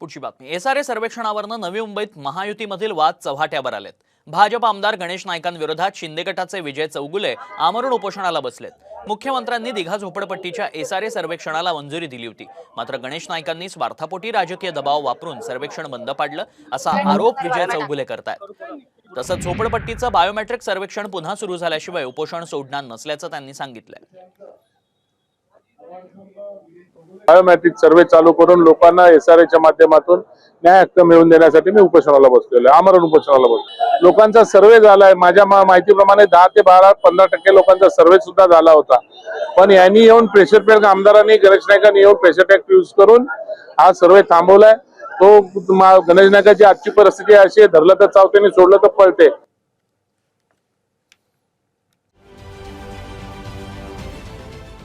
पुढची बातमी. S R ए सर्वेक्षणावरनं नवी मुंबईत महायुतीमधील वाद चव्हाट्यावर आलेत. भाजप आमदार गणेश नाईकांविरोधात शिंदे गटाचे विजय चौगुले आमरण उपोषणाला बसलेत. मुख्यमंत्र्यांनी दिघा झोपडपट्टीच्या एस आर ए सर्वेक्षणाला मंजुरी दिली होती. मात्र गणेश नाईकांनी स्वार्थापोटी राजकीय दबाव वापरून सर्वेक्षण बंद पाडलं असा आरोप विजय चौगुले करतायत. तसंच झोपडपट्टीचं बायोमेट्रिक सर्वेक्षण पुन्हा सुरू झाल्याशिवाय उपोषण सोडणार नसल्याचं त्यांनी सांगितलंय. बायोमॅट्रिक सर्वे चालू करून लोकांना एसआरएच्या माध्यमातून न्याय हक्क मिळवून देण्यासाठी मी उपोषणाला बसलेलो आहे. आमरण उपोषणाला बसलो लोकांचा सर्वे झालाय. माझ्या माहितीप्रमाणे दहा ते बारा पंधरा टक्के लोकांचा सर्वे सुद्धा झाला होता. पण यांनी येऊन प्रेशर पॅक आमदारांनी गणेश नायकांनी येऊन प्रेशर पॅक यूज करून हा सर्वे थांबवलाय. तो गणेश नायकाची आजची परिस्थिती अशी आहे. धरलं तर चावते सोडलं तर पळते.